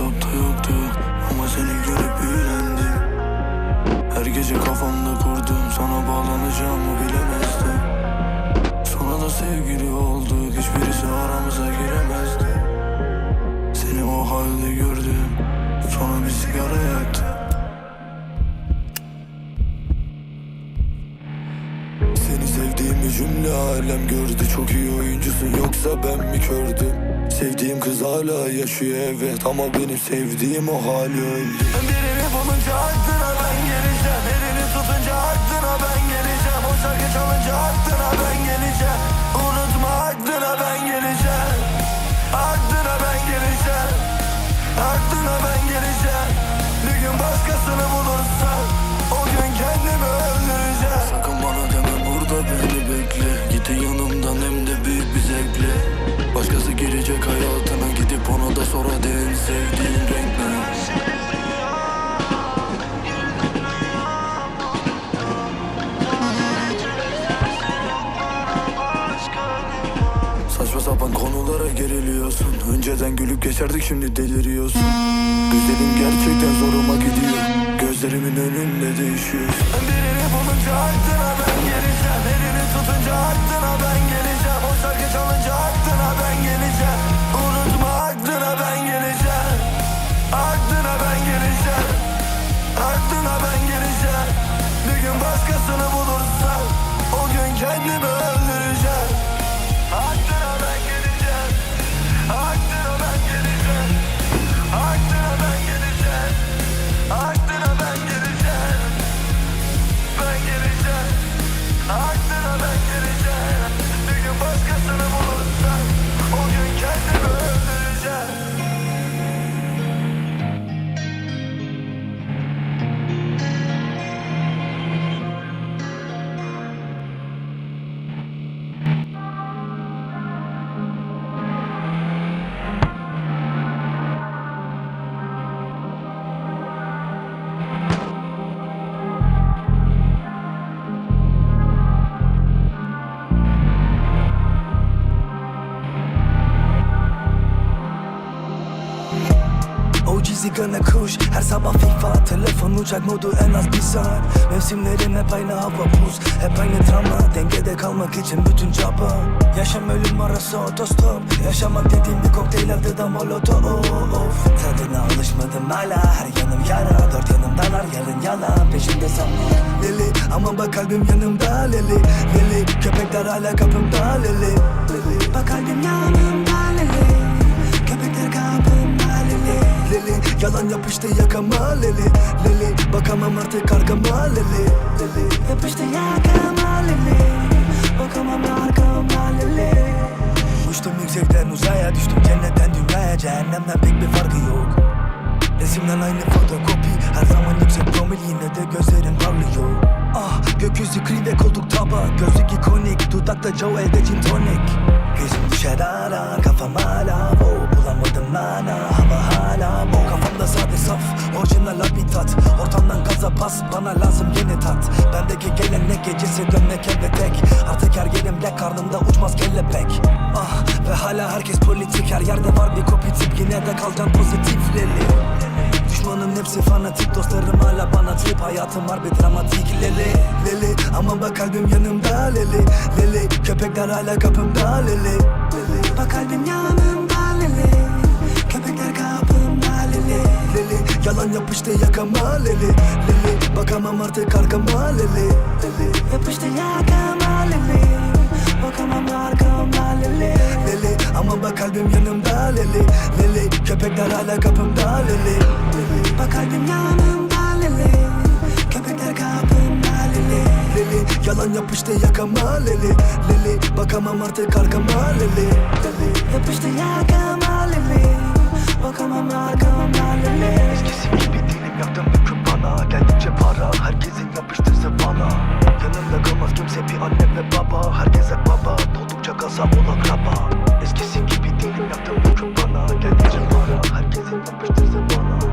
hesapta yoktu Ama seni görüp büyülendim Her gece kafamda kurdum Sana bağlanacağımı bilemezdim. Sonra da sevgili olduk Hiçbirisi aramıza giremezdi. Seni o halde gördüm Sonra bir sigara yaktım. Cümle alem gördü Çok iyi oyuncusun. Yoksa ben mi kördüm? Sevdiğim kız hala yaşıyor evet. Ama benim sevdiğim o hali öldü Birini bulunca aklına ben geleceğim. Elini tutunca aklına ben geleceğim. O şarkı çalınca aklına ben Önceden gülüp geçerdik şimdi deliriyorsun. Güzelim gerçekten zoruma gidiyor. Gözlerimin önünde değişiyorsun Birini bulunca aklına ben OG sigara kuş Her sabah FIFA Telefon uçak modu en az bir saat. Mevsimlerin hep aynı hava buz. Hep aynı drama. Dengede kalmak için bütün çaba. Yaşam ölüm arası otostop. Yaşamak dediğim bir kokteyl adı da molotov. Tadına alışmadım hala. Her yanım yara. Dört yanımdalar yarın yalan Peşimde zaman. Leli ama bak kalbim yanımda. Leli Leli. Köpekler hala kapımda. Leli Leli. Bak kalbim yanımda kapımda Leli. Yalan yapıştı yakama Leli. Leli Bakamam artık arkama Leli. Leli Yapıştı yakama Leli. Bakamam arkama Leli. Uçtum yüksekten uzaya düştüm cennetten dünyaya. Cehennemden pek bir farkı yok. Resimden aynı fotokopi. Her zaman yüksek promil yine de gözlerim parlıyor. Ah gökyüzü krive koltuk taba. Gözlük ikonik dudakta Joe elde gin tonic. Gözüm düşer ara kafam hala. Wow. Bulamadım mana saf orijinal habitat. Ortamdan gaza pas bana lazım yeni tat. Bendeki gelenek gecesi dönmek eve tek. Artık her yerimde karnımda uçmaz kelebek Ah ve hala herkes politik. Her yerde var bir kopi tip yine de kalacaksın pozitif leli Düşmanın hepsi fanatik Dostlarım hala bana trip. Hayatım var bir dramatik Lele Lele Ama bak kalbim yanımda Lele Lele Köpekler hala kapımda Lele Lele Bak kalbim yanımda Lele Yalan yapıştı yakama Lele Lele Bakamam artık arkama Lele Lele Yapıştı yakama Lele Bakamam arkama Lele Lele Ama bak kalbim yanımda Lele Lele Köpekler hala kapımda Lele Lele Bak kalbim yanımda Lele Köpekler kapımda Lele Lele Yalan yapıştı yakama Lele Lele Bakamam artık arkama Lele Lele Yapıştı yakama Lele Bakamam arkama Lele Eskisi gibi değilim yaktım yükü bana Geldikçe para herkesin yapıştırsa bana. Yanımda kalmaz kimse bir anne ve baba. Herkese baba doldukça gaza ol akraba Eskisi gibi değilim yaktım yükü bana Geldikçe para herkesin yapıştırsa bana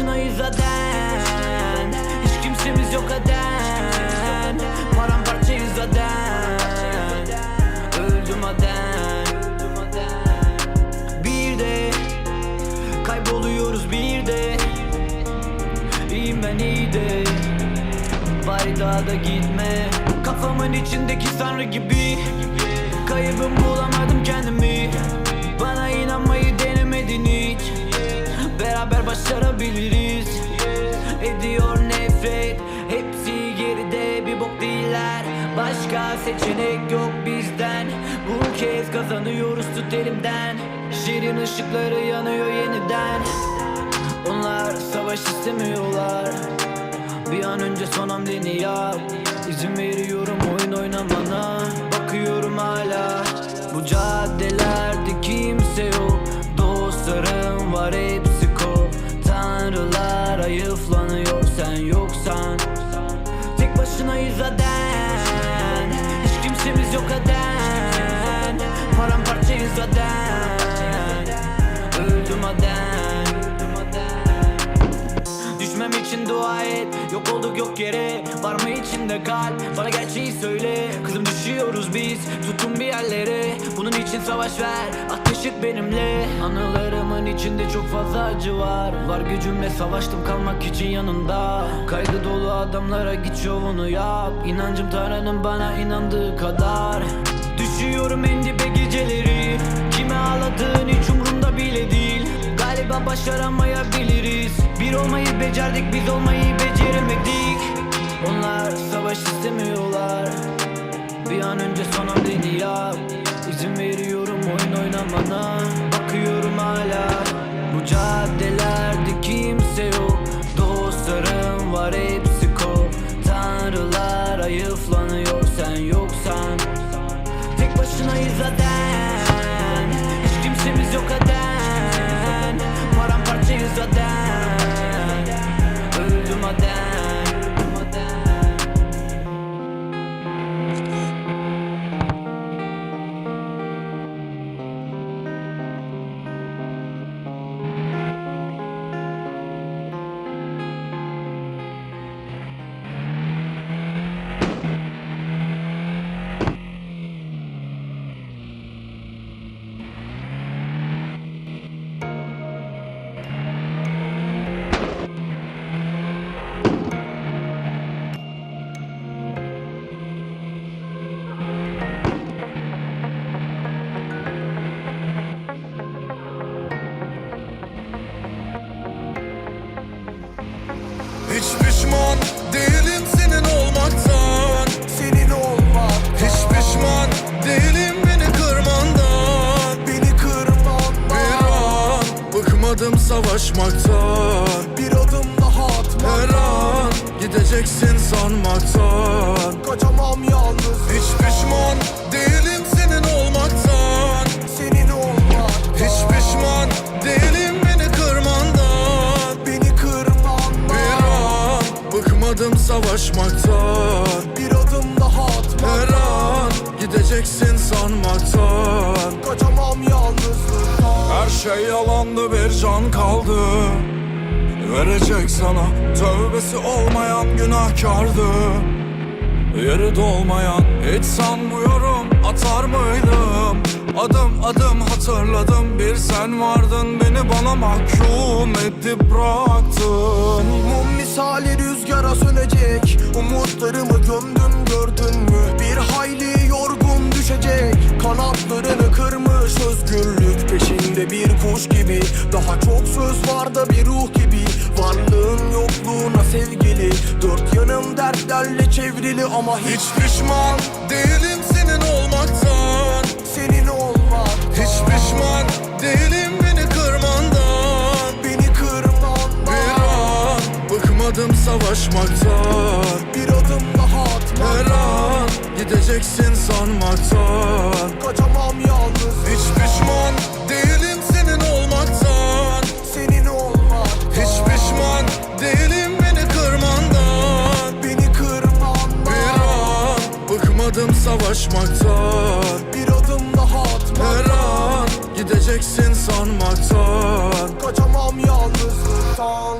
başınayız zaten Hiç kimsemiz yok aden. Paramparçayız zaten Öldüm aden. Bir de Kayboluyoruz bir de. İyiyim ben iyi de. Bari daha da gitme. Kafamın içindeki sanrı gibi. Kaybım bulamadım kendimi Beraber başarabiliriz. Ediyor nefret Hepsi geride bir bok değiller. Başka seçenek yok bizden. Bu kez kazanıyoruz tut elimden. Şirin ışıkları yanıyor yeniden. Onlar savaş istemiyorlar. Bir an önce son hamleni yap. İzin veriyorum oyun oynamana. Bakıyorum hala Bu caddelerde kimse yok. Dostlarım var kop Tanrılar hayıflanıyor sen yoksan. Tek başınayız zaten Hiç kimsemiz yok aden Paramparçayız zaten Öldüm aden Düşmem için dua et Yok olduk yok yere. Var mı içinde kalp? Bana gerçeği söyle Kızım düşüyoruz biz. Tutun bir yerlere Bunun için savaş ver Ateşit benimle. Anılarımın içinde çok fazla acı var. Var gücümle savaştım kalmak için yanında Kaygı dolu adamlara git şovunu yap. İnancım Tanrı'nın bana inandığı kadar. Düşüyorum en dibe geceleri. Kime ağladığın hiç umurumda bile değil. Galiba başaramayabiliriz. Bir olmayı becerdik biz olmayı beceremedik. Onlar savaş istemiyorlar. Bir an önce son hamleni yap İzin veriyorum oyun oynamana. Bakıyorum hala Bu caddelerde kimse yok. Dostlarım var hepsi kop Tanrılar hayıflanıyor sen yoksan. Tek başınayız zaten. Hiç kimsemiz yok aden Paramparçayız zaten savaşmaktan Bir adım daha atma Her an gideceksin sanmaktan Kaçamam yalnız. Hiç pişman değilim senin olmaktan. Senin olmak. Hiç pişman değilim beni kırmandan. Beni kırman Bir an bıkmadım savaşmaktan Bir adım daha atma Her an gideceksin sanmaktan Kaçamam Her şey yalandı bir can kaldı. Verecek sana tövbesi olmayan günahkardı. Yeri dolmayan hiç sanmıyorum atar mıydım? Adım adım hatırladım bir sen vardın Beni bana mahkum edip bıraktın. Mum misali rüzgara sönecek Umutlarımı gömdüm gördün Daha çok söz var da bir ruh gibi. Varlığın yokluğuna sevgili. Dört yanım dertlerle çevrili ama hiç Hiç pişman değilim senin olmaktan. Senin olmak Hiç pişman değilim beni kırmandan. Beni kırman Bir an bıkmadım savaşmaktan. Bir adım daha atma. Her an gideceksin sanmaktan. Kaçamam yalnız. Hiç pişman savaşmakta Bir adım daha atmakta Her an gideceksin sanmaktan Kaçamam yalnızlıktan.